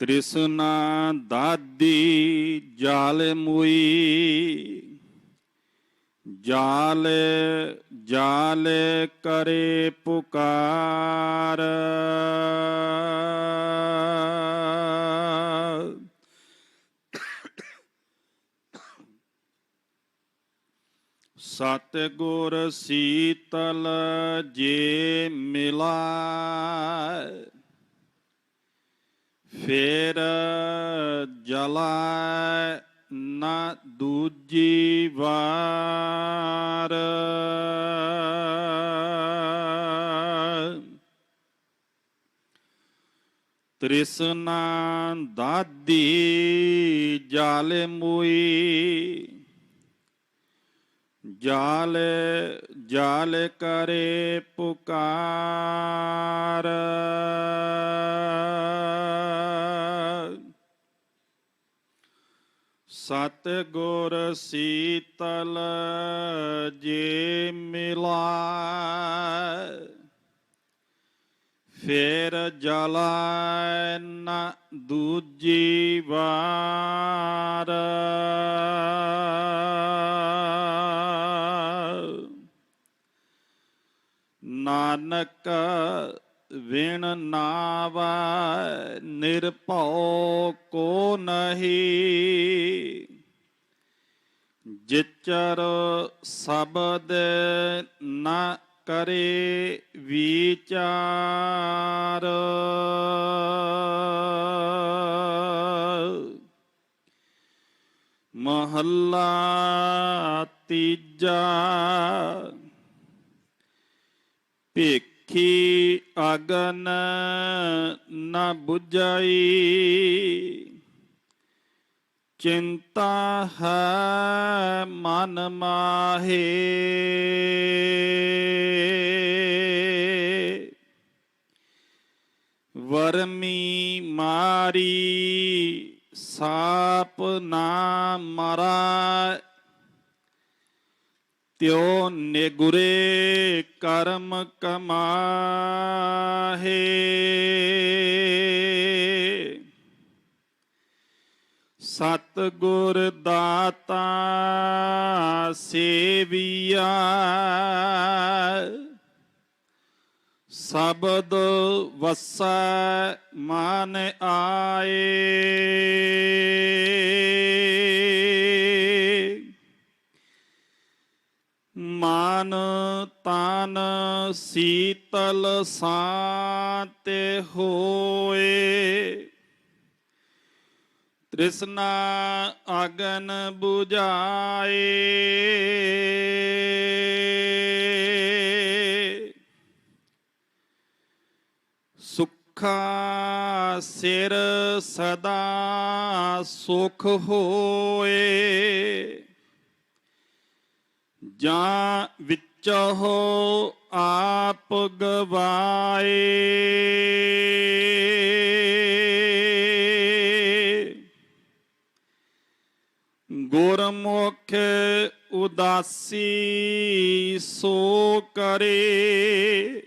ਤ੍ਰਿਸ਼ਨਾ ਦਾਦੀ ਜਾਲ ਮੁਈ ਜਾਲ ਜਾਲ ਕਰੇ ਪੁਕਾਰ। ਸਤ ਗੁਰ ਸੀਤਲ ਜੇ ਮਿਲਾ ਫੇਰ ਜਲਾ ਨਾ ਦੂਜੀ ਵਾਰ। ਤ੍ਰਿਸ਼ਨਾ ਦਾਦੀ ਜਾਲ ਮੁਈ ਜਾਲ ਜਾਲ ਕਰੇ ਪੁਕਾਰ। ਸਤ ਗੁਰ ਸੀਤਲ ਜੇ ਮਿਲਾ ਫੇਰ ਜਲਾ ਨ ਦੂਜੀ ਵਾਰ। ਨਾਨਕ ਵਿਣ ਨਾਵਾ ਨਿਰਭਉ ਕੋ ਨਹੀਂ। ਜਿਚਰ ਸ਼ਬਦ ਨਾ ਕਰੇ ਵਿਚਾਰ। ਮਹੱਲਾ ਤੀਜਾ ਭੇਖੀ ਅਗਨ ਨ 부ਝਾਈ ਚਿੰਤਾ ਹੈ ਮਨ ਮਾਹੇ। ਵਰਮੀ ਮਾਰੀ ਸਾਪ ਨਾ ਮਰਾ ਤਿਉ ਨਿਗੁਰੇ ਕਰਮ ਕਮਾਹੇ। ਸਤ ਗੁਰ ਦਾਤਾ ਸੇਵੀਆ ਸ਼ਬਦ ਵਸੈ ਮਨ ਆਏ। ਮਨ ਤਨ ਸੀਤਲ ਸ਼ਾਂਤ ਹੋਏ। ਤ੍ਰਿਸ਼ਨਾ ਅਗਨ 부ਝਾਏ ਸੁਖਾ ਸਿਰ ਸਦਾ ਸੁਖ ਹੋਏ। ਜਾਂ ਵਿੱਚ ਆਪ ਗਵਾਏ। ਗੁਰਮੁਖ ਉਦਾਸੀ ਸੋ ਕਰੇ।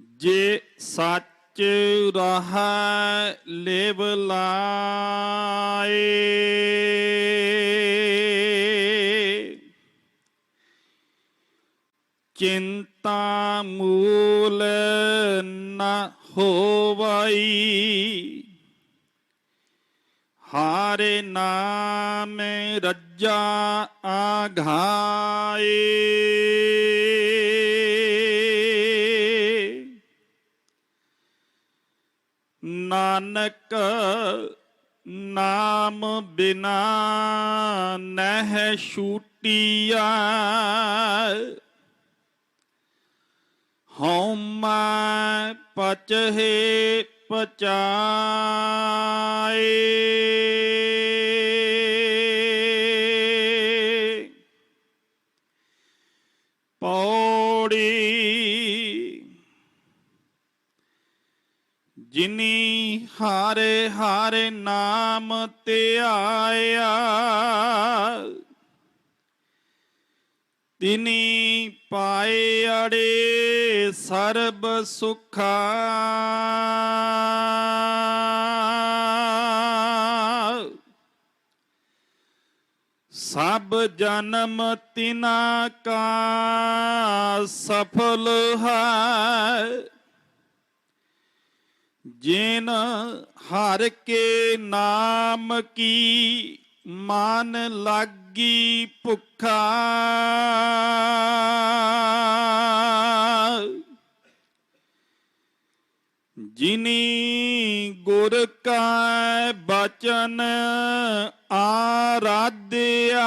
ਜੇ ਸੱਚ ਰਹ ਲਿਵ ਲਾਏ। ਚਿੰਤਾ ਮੂਲ ਨ ਹੋਵਈ ਹਾਰੇ ਨਾਮ ਰੱਜਾ ਆਘਾਏ ਨਾਨਕ ਨਾਮ ਬਿਨਾ ਨਹਿ ਛੂਟੀਆ ਹਉਮੈ ਪਚਹਿ ਪਚਾਏ। ਪੌੜੀ ਜਿਨੀ ਹਾਰੇ ਹਾਰੇ ਨਾਮ ਧਿਆਇਆ ਤਿਨੀ ਪਾਏ ਅੜੇ ਸਰਬ ਸੁਖਾ। ਸਭ ਜਨਮ ਤਿਨਾ ਕਾ ਸਫਲ ਹੈ। ਜਿਨ ਹਰ ਕੇ ਨਾਮ ਕੀ ਮਨ ਲੱਗੀ ਭੁੱਖਾ। ਜਿਨੀ ਗੁਰ ਕਾ ਬਚਨ ਆਰਾਧਿਆ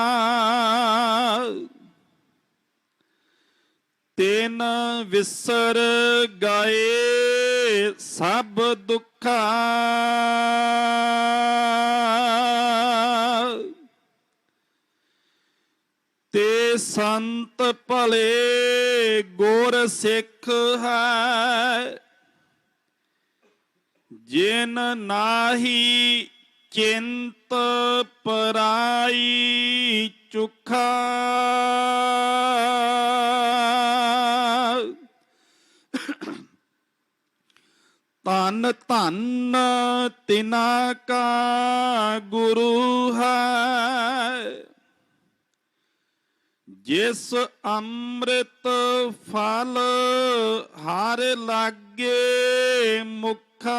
ਤਿਨ ਵਿਸਰ ਗਏ ਸਭ ਦੁੱਖਾ। ਤੇ ਸੰਤ ਭਲੇ ਗੁਰ ਸਿੱਖ ਹੈ। ਜਿਨ ਨਾਹੀ ਚਿੰਤ ਪਰਾਈ ਚੁਖਾ। ਧੰਨ ਧਨ ਤਿਨਾ ਕਾ ਗੁਰੂ ਹੈ। ਜਿਸ ਅੰਮ੍ਰਿਤ ਫਲ ਹਰ ਲਾਗੇ ਮੁਖਾ।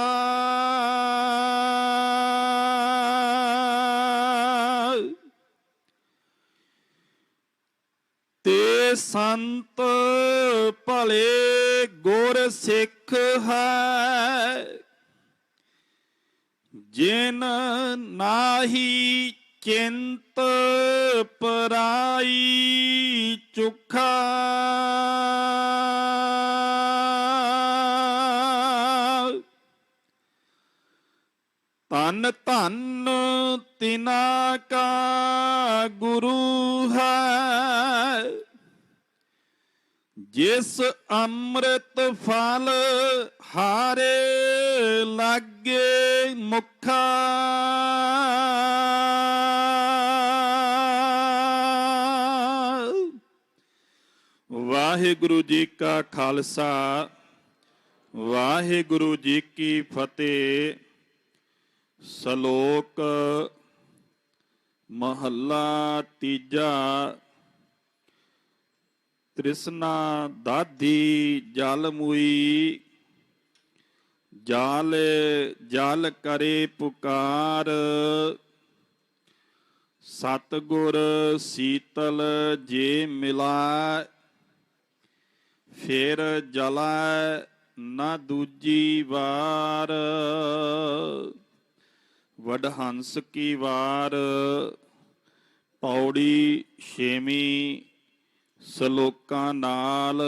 ਤੇ ਸੰਤ ਭਲੇ ਗੁਰ ਸਿੱਖ ਹੈ ਜਿਨ ਨਾਹੀ ਚਿੰਤ ਪਰਾਈ ਚੁਖਾ। ਤਨ ਧਨ ਤਿਨਾ ਕਾ ਗੁਰੂ ਹੈ। ਜਿਸ ਅੰਮ੍ਰਿਤ ਫਲ ਹਾਰੇ ਲਾਗੇ ਮੁਖਾ। ਵਾਹਿਗੁਰੂ ਜੀ ਕਾ ਖਾਲਸਾ, ਵਾਹਿਗੁਰੂ ਜੀ ਕੀ ਫਤਿਹ। ਸ਼ਲੋਕ ਮਹੱਲਾ ਤੀਜਾ, ਤ੍ਰਿਸ਼ਨਾ ਦਾਧੀ ਜਲ ਮੁਈ, ਜਾਲ ਜਲ ਕਰੇ ਪੁਕਾਰ। ਸਤਗੁਰ ਸੀਤਲ ਜੇ ਮਿਲਾ ਫੇਰ ਜਲਾ ਨਾ ਦੂਜੀ ਵਾਰ। ਵਡ ਹੰਸ ਕੀ ਵਾਰ। ਪੌੜੀ ਛੇਵੀਂ ਸ਼ਲੋਕਾਂ ਨਾਲ।